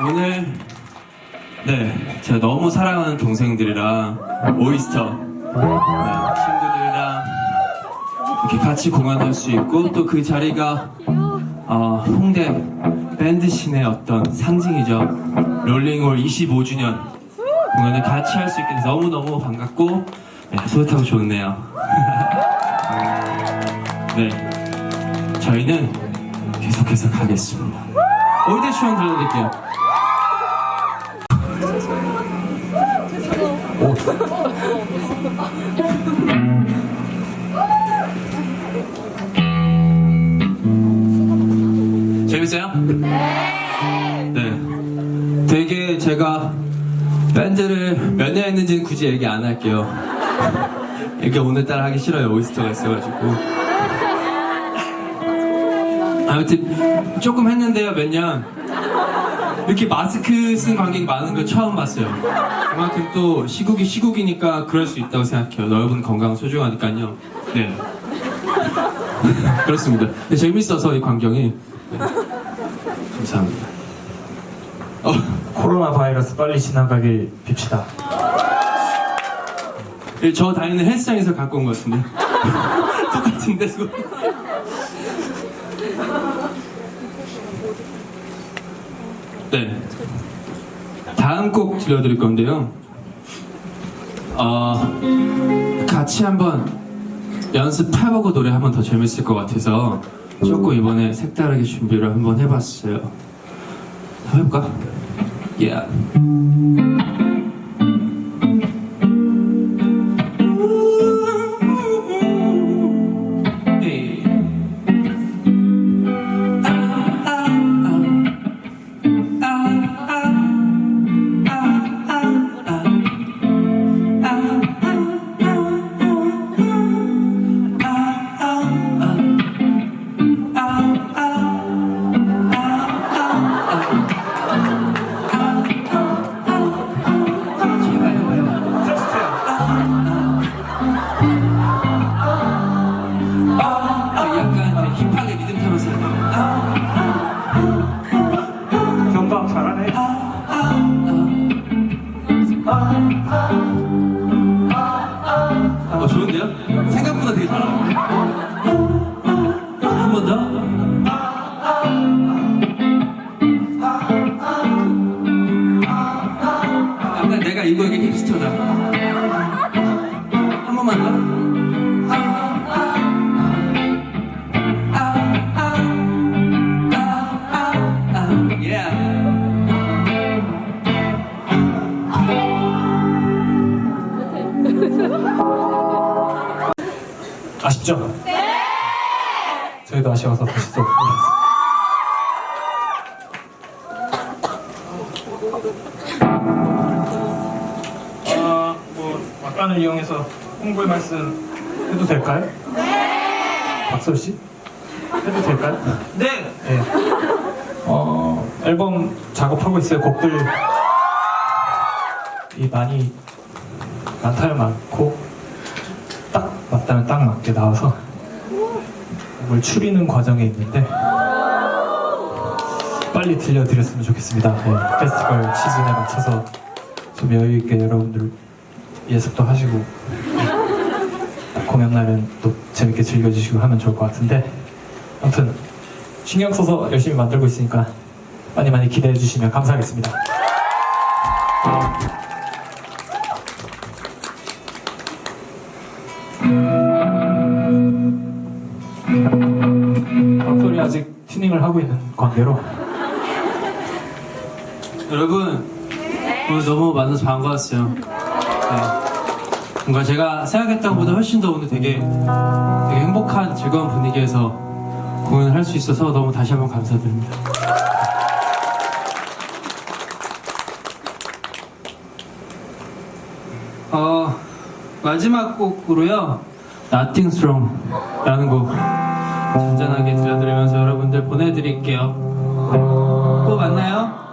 오늘 네 제가 너무 사랑하는 동생들이랑 오이스터 네, 친구들이랑 이렇게 같이 공연할 수 있고 또 그 자리가 어, 홍대 밴드 신의 어떤 상징이죠. 롤링홀 25주년 공연을 같이 할 수 있게 돼서 너무너무 반갑고 네, 뿌듯하고 좋네요. 네 저희는 계속해서 가겠습니다. 올드 추원 들려드릴게요 재밌어요? 네. 되게 제가 밴드를 몇 년 했는지는 굳이 얘기 안 할게요. 이렇게 오늘따라 하기 싫어요. 오이스터가 있어가지고. 아무튼 조금 했는데요. 몇 년. 이렇게 마스크 쓴 관객이 많은 걸 처음 봤어요. 그만큼 또 시국이 시국이니까 그럴 수 있다고 생각해요. 여러분 건강 소중하니까요. 네. 그렇습니다. 네, 재밌어서 이 광경이. 네. 감사합니다. 어, 코로나 바이러스 빨리 지나가길 빕시다. 예, 저 다니는 헬스장에서 갖고 온 것 같은데. 똑같은데, 그거. 네. 다음 곡 들려드릴 건데요. 어, 같이 한번 연습해보고 노래 하면 더 재밌을 것 같아서 조금 이번에 색다르게 준비를 한번 해봤어요. 한번 해볼까? Yeah. 아쉽죠? 네. 저희도 아쉬워서 다시 또 보겠습니다. 아, 뭐 막간을 이용해서 홍보의 말씀 해도 될까요? 네. 박설 씨 해도 될까요? 네! 네. 어, 앨범 작업하고 있어요. 곡들 이 많이 많다면 많고 딱 맞다면 딱 맞게 나와서 곡을 추리는 과정에 있는데 빨리 들려드렸으면 좋겠습니다. 네, 페스티벌 시즌에 맞춰서 좀 여유 있게 여러분들 예습도 하시고 공연 날은 또 재밌게 즐겨주시고 하면 좋을 것 같은데 아무튼 신경 써서 열심히 만들고 있으니까 많이 많이 기대해 주시면 감사하겠습니다. 하고 있는 관계로 여러분 오늘 너무 만나서 반가웠어요. 네. 뭔가 제가 생각했던 것보다 훨씬 더 오늘 되게 되게 행복한 즐거운 분위기에서 공연을 할 수 있어서 너무 다시 한번 감사드립니다. 어 마지막 곡으로요 Nothing Strong라는 곡 잔잔하게 들려드리면서 여러분들 보내드릴게요. 또 만나요.